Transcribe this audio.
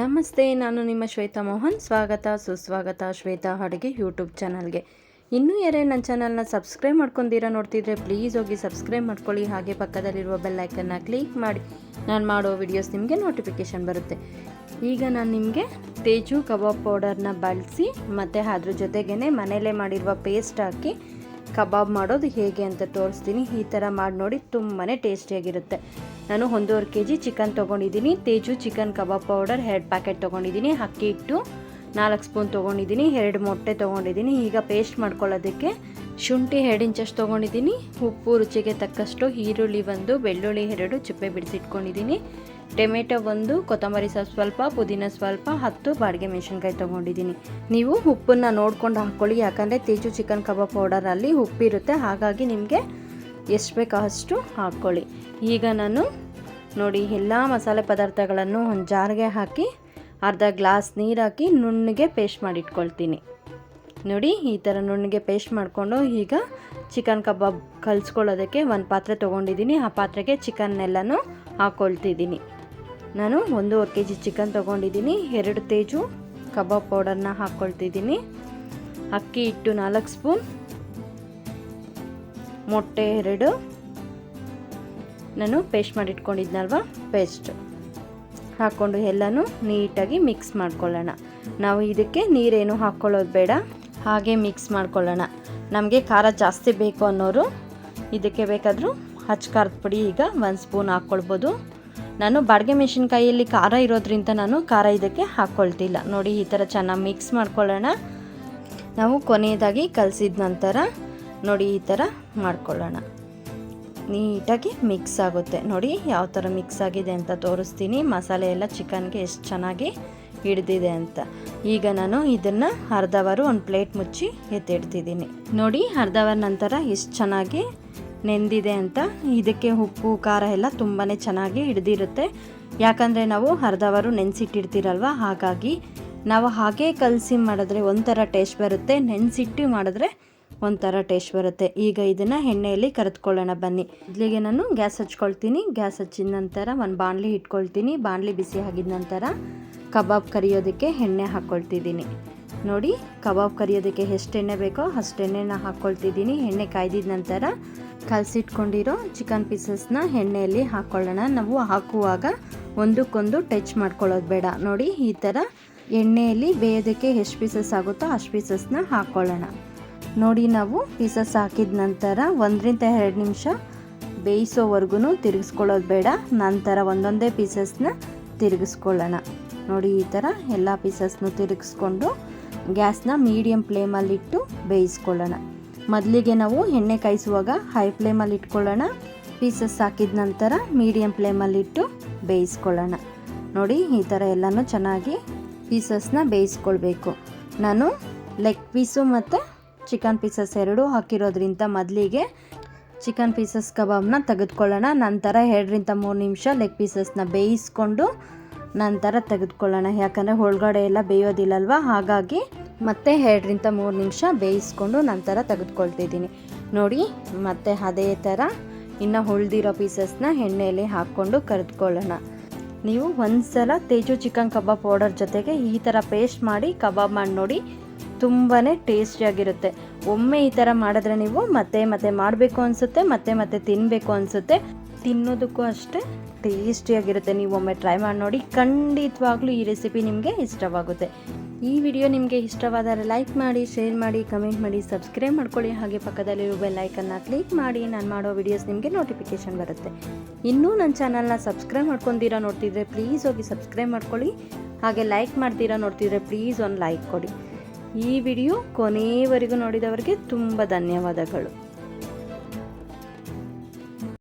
ನಮಸ್ತೆ, ನಾನು ನಿಮ್ಮ ಶ್ವೇತಾ ಮೋಹನ್. ಸ್ವಾಗತ, ಸುಸ್ವಾಗತ ಶ್ವೇತಾ ಅಡುಗೆ ಯೂಟ್ಯೂಬ್ ಚಾನಲ್ಗೆ. ಇನ್ನೂ ಯಾರೇ ನನ್ನ ಚಾನಲ್ನ ಸಬ್ಸ್ಕ್ರೈಬ್ ಮಾಡ್ಕೊಂಡಿರೋ ನೋಡ್ತಿದ್ರೆ ಪ್ಲೀಸ್ ಹೋಗಿ ಸಬ್ಸ್ಕ್ರೈಬ್ ಮಾಡ್ಕೊಳ್ಳಿ. ಹಾಗೆ ಪಕ್ಕದಲ್ಲಿರುವ ಬೆಲ್ಲೈಕನ್ನ ಕ್ಲಿಕ್ ಮಾಡಿ. ನಾನು ಮಾಡೋ ವಿಡಿಯೋಸ್ ನಿಮಗೆ ನೋಟಿಫಿಕೇಷನ್ ಬರುತ್ತೆ. ಈಗ ನಾನು ನಿಮಗೆ ತೇಜು ಕಬಾಬ್ ಪೌಡರ್ನ ಬಳಸಿ ಮತ್ತು ಅದ್ರ ಜೊತೆಗೇ ಮನೇಲೇ ಮಾಡಿರುವ ಪೇಸ್ಟ್ ಹಾಕಿ ಕಬಾಬ್ ಮಾಡೋದು ಹೇಗೆ ಅಂತ ತೋರಿಸ್ತೀನಿ. ಈ ಥರ ಮಾಡಿ ನೋಡಿ ತುಂಬಾ ಟೇಸ್ಟಿಯಾಗಿರುತ್ತೆ. ನಾನು ಒಂದೂವರೆ ಕೆ ಜಿ ಚಿಕನ್ ತೊಗೊಂಡಿದ್ದೀನಿ. ತೇಜು ಚಿಕನ್ ಕಬಾಬ್ ಪೌಡರ್ ಎರಡು ಪ್ಯಾಕೆಟ್ ತೊಗೊಂಡಿದ್ದೀನಿ. ಅಕ್ಕಿ ಹಿಟ್ಟು ನಾಲ್ಕು ಸ್ಪೂನ್ ತೊಗೊಂಡಿದ್ದೀನಿ. ಎರಡು ಮೊಟ್ಟೆ ತೊಗೊಂಡಿದ್ದೀನಿ. ಈಗ ಪೇಸ್ಟ್ ಮಾಡ್ಕೊಳ್ಳೋದಕ್ಕೆ ಶುಂಠಿ ಎರಡು ಇಂಚಷ್ಟು ತೊಗೊಂಡಿದ್ದೀನಿ. ಉಪ್ಪು ರುಚಿಗೆ ತಕ್ಕಷ್ಟು ಈರುಳ್ಳಿ ಒಂದು, ಬೆಳ್ಳುಳ್ಳಿ ಎರಡು, ಚಿಪ್ಪೆ ಬಿಡಿಸಿಟ್ಕೊಂಡಿದ್ದೀನಿ. ಟೊಮೆಟೊ ಒಂದು, ಕೊತ್ತಂಬರಿ ಸೊಪ್ಪು ಸ್ವಲ್ಪ, ಪುದೀನ ಸ್ವಲ್ಪ, ಹತ್ತು ಬಾಡಿಗೆ ಮೆಣಸಿನ್ಕಾಯಿ ತೊಗೊಂಡಿದ್ದೀನಿ. ನೀವು ಉಪ್ಪನ್ನು ನೋಡ್ಕೊಂಡು ಹಾಕ್ಕೊಳ್ಳಿ ಯಾಕಂದರೆ ತೇಜು ಚಿಕನ್ ಕಬಾಬ್ ಪೌಡರಲ್ಲಿ ಉಪ್ಪಿರುತ್ತೆ. ಹಾಗಾಗಿ ನಿಮಗೆ ಎಷ್ಟು ಬೇಕೋ ಅಷ್ಟು ಹಾಕ್ಕೊಳ್ಳಿ ಈಗ ನಾನು ನೋಡಿ ಎಲ್ಲ ಮಸಾಲೆ ಪದಾರ್ಥಗಳನ್ನು ಒಂದು ಜಾರ್ಗೆ ಹಾಕಿ, ಅರ್ಧ ಗ್ಲಾಸ್ ನೀರು ಹಾಕಿ ನುಣ್ಣಗೆ ಪೇಸ್ಟ್ ಮಾಡಿಟ್ಕೊಳ್ತೀನಿ. ನೋಡಿ, ಈ ಥರ ನುಣ್ಣಗೆ ಪೇಸ್ಟ್ ಮಾಡಿಕೊಂಡು ಈಗ ಚಿಕನ್ ಕಬಾಬ್ ಕಲಿಸ್ಕೊಳ್ಳೋದಕ್ಕೆ ಒಂದು ಪಾತ್ರೆ ತೊಗೊಂಡಿದ್ದೀನಿ. ಆ ಪಾತ್ರೆಗೆ ಚಿಕನ್ನೆಲ್ಲನೂ ಹಾಕ್ಕೊಳ್ತಿದ್ದೀನಿ ನಾನು ಒಂದೂವರೆ ಕೆ ಜಿ ಚಿಕನ್ ತೊಗೊಂಡಿದ್ದೀನಿ, ಎರಡು ತೇಜು ಕಬಾಬ್ ಪೌಡರ್ನ ಹಾಕ್ಕೊಳ್ತಿದ್ದೀನಿ ಅಕ್ಕಿ ಹಿಟ್ಟು ನಾಲ್ಕು ಸ್ಪೂನ್, ಮೊಟ್ಟೆ ಎರಡು. ನಾನು ಪೇಸ್ಟ್ ಮಾಡಿಟ್ಕೊಂಡಿದ್ನಲ್ವ? ಪೇಸ್ಟ್. ಹಾಕ್ಕೊಂಡು ಎಲ್ಲನೂ ನೀಟಾಗಿ ಮಿಕ್ಸ್ ಮಾಡ್ಕೊಳ್ಳೋಣ. ನಾವು ಇದಕ್ಕೆ ನೀರೇನು ಹಾಕ್ಕೊಳ್ಳೋದು ಬೇಡ, ಹಾಗೆ ಮಿಕ್ಸ್ ಮಾಡ್ಕೊಳ್ಳೋಣ. ನಮಗೆ ಖಾರ ಜಾಸ್ತಿ ಬೇಕು ಅನ್ನೋರು ಇದಕ್ಕೆ ಬೇಕಾದರೂ ಹಚ್ಚ ಖಾರದ ಪುಡಿ ಈಗ ಒಂದು ಸ್ಪೂನ್ ಹಾಕ್ಕೊಳ್ಬೋದು ನಾನು ಬಾಡಿಗೆ ಮೆಣಸಿನ್ಕಾಯಿಯಲ್ಲಿ ಖಾರ ಇರೋದ್ರಿಂದ ನಾನು ಖಾರ ಇದಕ್ಕೆ ಹಾಕ್ಕೊಳ್ತಿಲ್ಲ ನೋಡಿ, ಈ ಥರ ಚೆನ್ನಾಗಿ ಮಿಕ್ಸ್ ಮಾಡ್ಕೊಳ್ಳೋಣ. ನಾವು ಕೊನೆಯದಾಗಿ ಕಲಸಿದ ನಂತರ ನೋಡಿ, ಈ ಥರ ಮಾಡ್ಕೊಳ್ಳೋಣ. ನೀಟಾಗಿ ಮಿಕ್ಸ್ ಆಗುತ್ತೆ. ನೋಡಿ, ಯಾವ ಥರ ಮಿಕ್ಸ್ ಆಗಿದೆ ಅಂತ ತೋರಿಸ್ತೀನಿ. ಮಸಾಲೆ ಎಲ್ಲ ಚಿಕನ್ಗೆ ಎಷ್ಟು ಚೆನ್ನಾಗಿ ಹಿಡ್ದಿದೆ ಅಂತ. ಈಗ ನಾನು ಇದನ್ನು ಅರ್ಧ ಅವರ್ ಒಂದು ಪ್ಲೇಟ್ ಮುಚ್ಚಿ ಎತ್ತಿಡ್ತಿದ್ದೀನಿ. ನೋಡಿ ಅರ್ಧ ಅವರ್ ನಂತರ ಎಷ್ಟು ಚೆನ್ನಾಗಿ ನೆಂದಿದೆ ಅಂತ ಇದಕ್ಕೆ ಉಪ್ಪು, ಖಾರ ಎಲ್ಲ ತುಂಬಾ ಚೆನ್ನಾಗಿ ಹಿಡ್ದಿರುತ್ತೆ. ಯಾಕಂದರೆ ನಾವು ಅರ್ಧವರು ನೆನೆಸಿಟ್ಟಿರ್ತೀರಲ್ವ, ಹಾಗಾಗಿ ನಾವು ಹಾಗೆ ಕಲಸಿ ಮಾಡಿದ್ರೆ ಒಂಥರ ಟೇಸ್ಟ್ ಬರುತ್ತೆ. ನೆನೆಸಿಟ್ಟು ಮಾಡಿದ್ರೆ ಒಂಥರ ಟೇಸ್ಟ್ ಬರುತ್ತೆ. ಈಗ ಇದನ್ನು ಎಣ್ಣೆಯಲ್ಲಿ ಕರೆದುಕೊಳ್ಳೋಣ, ಬನ್ನಿ. ಇಲ್ಲಿಗೆ ನಾನು ಗ್ಯಾಸ್ ಹಚ್ಕೊಳ್ತೀನಿ. ಗ್ಯಾಸ್ ಹಚ್ಚಿದ ನಂತರ ಒಂದು ಬಾಣಲಿ ಇಟ್ಕೊಳ್ತೀನಿ. ಬಾಣಲಿ ಬಿಸಿ ಆಗಿದ ನಂತರ ಕಬಾಬ್ ಕರಿಯೋದಕ್ಕೆ ಎಣ್ಣೆ ಹಾಕ್ಕೊಳ್ತಿದ್ದೀನಿ ನೋಡಿ, ಕಬಾಬ್ ಕರಿಯೋದಕ್ಕೆ ಎಷ್ಟು ಎಣ್ಣೆ ಬೇಕೋ ಅಷ್ಟು ಎಣ್ಣೆನ ಹಾಕ್ಕೊಳ್ತಿದ್ದೀನಿ ಎಣ್ಣೆ ಕಾಯ್ದಿದ ನಂತರ ಕಲಸಿಟ್ಕೊಂಡಿರೋ ಚಿಕನ್ ಪೀಸಸ್ನ ಎಣ್ಣೆಯಲ್ಲಿ ಹಾಕ್ಕೊಳ್ಳೋಣ ನಾವು ಹಾಕುವಾಗ ಒಂದಕ್ಕೊಂದು ಟಚ್ ಮಾಡ್ಕೊಳ್ಳೋದು ಬೇಡ. ನೋಡಿ, ಈ ಥರ ಎಣ್ಣೆಯಲ್ಲಿ ಬೇಯೋದಕ್ಕೆ ಎಷ್ಟು ಪೀಸಸ್ ಆಗುತ್ತೋ ಅಷ್ಟು ಪೀಸಸ್ನ ಹಾಕ್ಕೊಳ್ಳೋಣ ನೋಡಿ, ನಾವು ಪೀಸಸ್ ಹಾಕಿದ ನಂತರ ಒಂದರಿಂದ ಎರಡು ನಿಮಿಷ ಬೇಯಿಸೋವರೆಗೂ ತಿರುಗಿಸ್ಕೊಳ್ಳೋದು ಬೇಡ. ನಂತರ ಒಂದೊಂದೇ ಪೀಸಸ್ನ ತಿರುಗಿಸ್ಕೊಳ್ಳೋಣ. ನೋಡಿ, ಈ ಥರ ಎಲ್ಲ ಪೀಸಸ್ನು ತಿರುಗಿಸ್ಕೊಂಡು ಗ್ಯಾಸ್ನ ಮೀಡಿಯಮ್ ಫ್ಲೇಮಲ್ಲಿಟ್ಟು ಬೇಯಿಸ್ಕೊಳ್ಳೋಣ. ಮೊದಲಿಗೆ ನಾವು ಎಣ್ಣೆ ಕಾಯಿಸುವಾಗ ಹೈ ಫ್ಲೇಮಲ್ಲಿ ಇಟ್ಕೊಳ್ಳೋಣ. ಪೀಸಸ್ ಹಾಕಿದ ನಂತರ ಮೀಡಿಯಂ ಫ್ಲೇಮಲ್ಲಿಟ್ಟು ಬೇಯಿಸ್ಕೊಳ್ಳೋಣ. ನೋಡಿ, ಈ ಥರ ಎಲ್ಲನೂ ಚೆನ್ನಾಗಿ ಪೀಸಸ್ನ ಬೇಯಿಸ್ಕೊಳ್ಬೇಕು. ನಾನು ಲೆಗ್ ಪೀಸು ಮತ್ತು ಚಿಕನ್ ಪೀಸಸ್ ಎರಡೂ ಹಾಕಿರೋದ್ರಿಂದ ಮೊದಲಿಗೆ ಚಿಕನ್ ಪೀಸಸ್ ಕಬಾಬ್ನ ತೆಗೆದುಕೊಳ್ಳೋಣ. ನಂತರ ಎರಡರಿಂದ ಮೂರು ನಿಮಿಷ ಲೆಗ್ ಪೀಸಸ್ನ ಬೇಯಿಸ್ಕೊಂಡು ನಂತರ ತೆಗೆದುಕೊಳ್ಳೋಣ. ಯಾಕಂದರೆ ಒಳಗಡೆ ಎಲ್ಲ ಬೇಯೋದಿಲ್ಲಲ್ವ? ಹಾಗಾಗಿ ಮತ್ತೆ ಎರಡರಿಂದ ಮೂರು ನಿಮಿಷ ಬೇಯಿಸ್ಕೊಂಡು ನಂತರ ತೆಗೆದುಕೊಳ್ತಿದ್ದೀನಿ. ನೋಡಿ, ಮತ್ತೆ ಅದೇ ಥರ ಇನ್ನು ಉಳ್ದಿರೋ ಪೀಸಸ್ನ ಎಣ್ಣೆಯಲ್ಲಿ ಹಾಕ್ಕೊಂಡು ಕರೆದುಕೊಳ್ಳೋಣ. ನೀವು ಒಂದ್ಸಲ ತೇಜು ಚಿಕನ್ ಕಬಾಬ್ ಪೌಡರ್ ಜೊತೆಗೆ ಈ ಥರ ಪೇಸ್ಟ್ ಮಾಡಿ ಕಬಾಬ್ ಮಾಡಿ ನೋಡಿ ತುಂಬಾ ಟೇಸ್ಟಿಯಾಗಿರುತ್ತೆ. ಒಮ್ಮೆ ಈ ಥರ ಮಾಡಿದ್ರೆ ನೀವು ಮತ್ತೆ ಮತ್ತೆ ಮಾಡಬೇಕು ಅನಿಸುತ್ತೆ, ಮತ್ತೆ ಮತ್ತೆ ತಿನ್ನಬೇಕು ಅನಿಸುತ್ತೆ. ತಿನ್ನೋದಕ್ಕೂ ಅಷ್ಟೇ ಟೇಸ್ಟಿಯಾಗಿರುತ್ತೆ. ನೀವು ಒಮ್ಮೆ ಟ್ರೈ ಮಾಡಿ ನೋಡಿ, ಖಂಡಿತವಾಗ್ಲೂ ಈ ರೆಸಿಪಿ ನಿಮಗೆ ಇಷ್ಟವಾಗುತ್ತೆ. ಈ ವಿಡಿಯೋ ನಿಮಗೆ ಇಷ್ಟವಾದರೆ ಲೈಕ್ ಮಾಡಿ ಶೇರ್ ಮಾಡಿ ಕಮೆಂಟ್ ಮಾಡಿ ಸಬ್ಸ್ಕ್ರೈಬ್ ಮಾಡ್ಕೊಳ್ಳಿ. ಹಾಗೆ ಪಕ್ಕದಲ್ಲಿರುವ ಬೆಲ್ ಐಕನ್ನ ಕ್ಲಿಕ್ ಮಾಡಿ, ನಾನು ಮಾಡೋ ವಿಡಿಯೋಸ್ ನಿಮಗೆ ನೋಟಿಫಿಕೇಷನ್ ಬರುತ್ತೆ. ಇನ್ನೂ ನನ್ನ ಚಾನಲ್ನ ಸಬ್ಸ್ಕ್ರೈಬ್ ಮಾಡ್ಕೊಂಡಿರೋ ನೋಡ್ತಿದ್ರೆ ಪ್ಲೀಸ್ ಹೋಗಿ ಸಬ್ಸ್ಕ್ರೈಬ್ ಮಾಡ್ಕೊಳ್ಳಿ. ಹಾಗೆ ಲೈಕ್ ಮಾಡ್ತೀರಾ ನೋಡ್ತಿದ್ರೆ ಪ್ಲೀಸ್ ಒಂದು ಲೈಕ್ ಕೊಡಿ. ಈ ವಿಡಿಯೋ ಕೊನೆಯವರೆಗೂ ನೋಡಿದವರಿಗೆ ತುಂಬ ಧನ್ಯವಾದಗಳು.